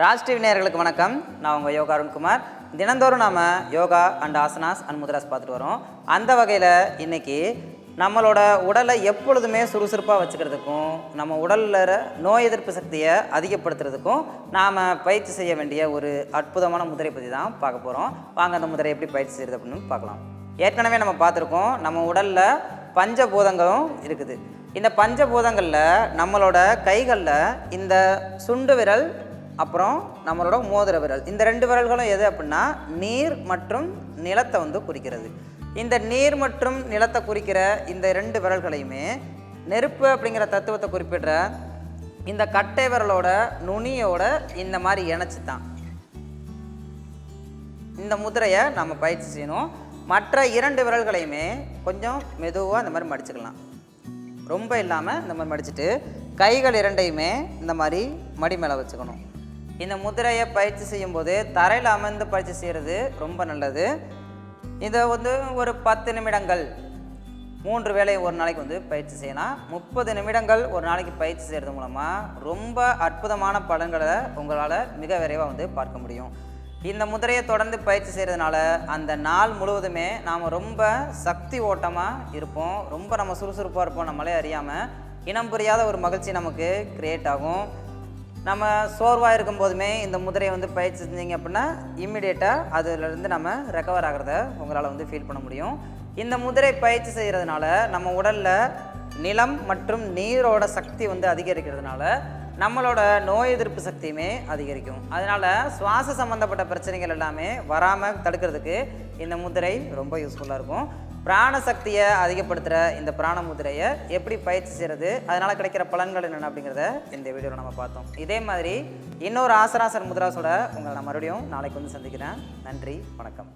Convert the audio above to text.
Raj TV வணக்கம். நான் உங்கள் யோகா அருண்குமார். தினந்தோறும் நாம் யோகா அண்ட் ஆசனாஸ் அண்ட் முத்ராஸ் பார்த்துட்டு வரோம். அந்த வகையில் இன்னைக்கு நம்மளோட உடலை எப்பொழுதுமே சுறுசுறுப்பாக வச்சுக்கிறதுக்கும் நம்ம உடலில் நோய் எதிர்ப்பு சக்தியை அதிகப்படுத்துறதுக்கும் நாம் பயிற்சி செய்ய வேண்டிய ஒரு அற்புதமான முதிரை பற்றி தான் பார்க்க போகிறோம் வாங்க அந்த முதிரை எப்படி பயிற்சி செய்கிறது அப்படின்னு பார்க்கலாம். ஏற்கனவே நம்ம பார்த்துருக்கோம் நம்ம உடலில் பஞ்சபூதங்களும் இருக்குது. இந்த பஞ்சபூதங்களில் நம்மளோட கைகளில் இந்த சுண்டு விரல் அப்புறம் நம்மளோட மோதிர விரல். இந்த ரெண்டு விரல்களும் எது அப்படின்னா நீர் மற்றும் நிலத்தை வந்து குறிக்கிறது. இந்த நீர் மற்றும் நிலத்தை குறிக்கிற இந்த ரெண்டு விரல்களையுமே நெருப்பு அப்படிங்கிற தத்துவத்தை குறிப்பிடுற இந்த கட்டை விரலோட நுனியோட இந்த மாதிரி இணைச்சி தான் இந்த முதிரையை நம்ம பயிற்சி செய்யணும். மற்ற இரண்டு விரல்களையுமே கொஞ்சம் மெதுவாக இந்த மாதிரி மடிச்சுக்கலாம். ரொம்ப இல்லாமல் இந்த மாதிரி மடிச்சுட்டு கைகள் இரண்டையுமே இந்த மாதிரி மடி மேலே வச்சுக்கணும். இந்த முதிரையை பயிற்சி செய்யும்போது தரையில் அமர்ந்து பயிற்சி செய்கிறது ரொம்ப நல்லது. இதை வந்து ஒரு பத்து நிமிடங்கள் மூன்று வேளை ஒரு நாளைக்கு வந்து பயிற்சி செய்யலாம். முப்பது நிமிடங்கள் ஒரு நாளைக்கு பயிற்சி செய்கிறது மூலமாக ரொம்ப அற்புதமான பலன்களை உங்களால் மிக விரைவாக வந்து பார்க்க முடியும். இந்த முதிரையை தொடர்ந்து பயிற்சி செய்கிறதுனால அந்த நாள் முழுவதுமே நாம் ரொம்ப சக்தி ஓட்டமாக இருப்போம். ரொம்ப நம்ம சுறுசுறுப்பாக இருப்போம் நம்மளே அறியாமல் இனம் புரியாத ஒரு மகிழ்ச்சி நமக்கு கிரியேட் ஆகும். நம்ம சோர்வாக இருக்கும் போதுமே இந்த முதிரையை வந்து பயிற்சி செஞ்சீங்க அப்படின்னா இம்மிடியேட்டாக அதுலேருந்து நம்ம ரெக்கவர் ஆகிறத உங்களால் வந்து ஃபீல் பண்ண முடியும். இந்த முதிரை பயிற்சி செய்கிறதுனால நம்ம உடலில் நிலம் மற்றும் நீரோட சக்தி வந்து அதிகரிக்கிறதுனால நம்மளோட நோய் எதிர்ப்பு சக்தியுமே அதிகரிக்கும். அதனால் சுவாச சம்மந்தப்பட்ட பிரச்சனைகள் எல்லாமே வராமல் தடுக்கிறதுக்கு இந்த முதிரை ரொம்ப யூஸ்ஃபுல்லாக இருக்கும். பிராண சக்தியை அதிகப்படுத்துகிற இந்த பிராண முதிரையை எப்படி பயிற்சி செய்கிறது அதனால் கிடைக்கிற பலன்கள் என்னென்ன அப்படிங்கிறத இந்த வீடியோவில் நம்ம பார்த்தோம். இதே மாதிரி இன்னொரு ஆசராசன் முத்ராஸோட உங்களை நான் மறுபடியும் நாளைக்கு வந்து சந்திக்கிறேன். நன்றி வணக்கம்.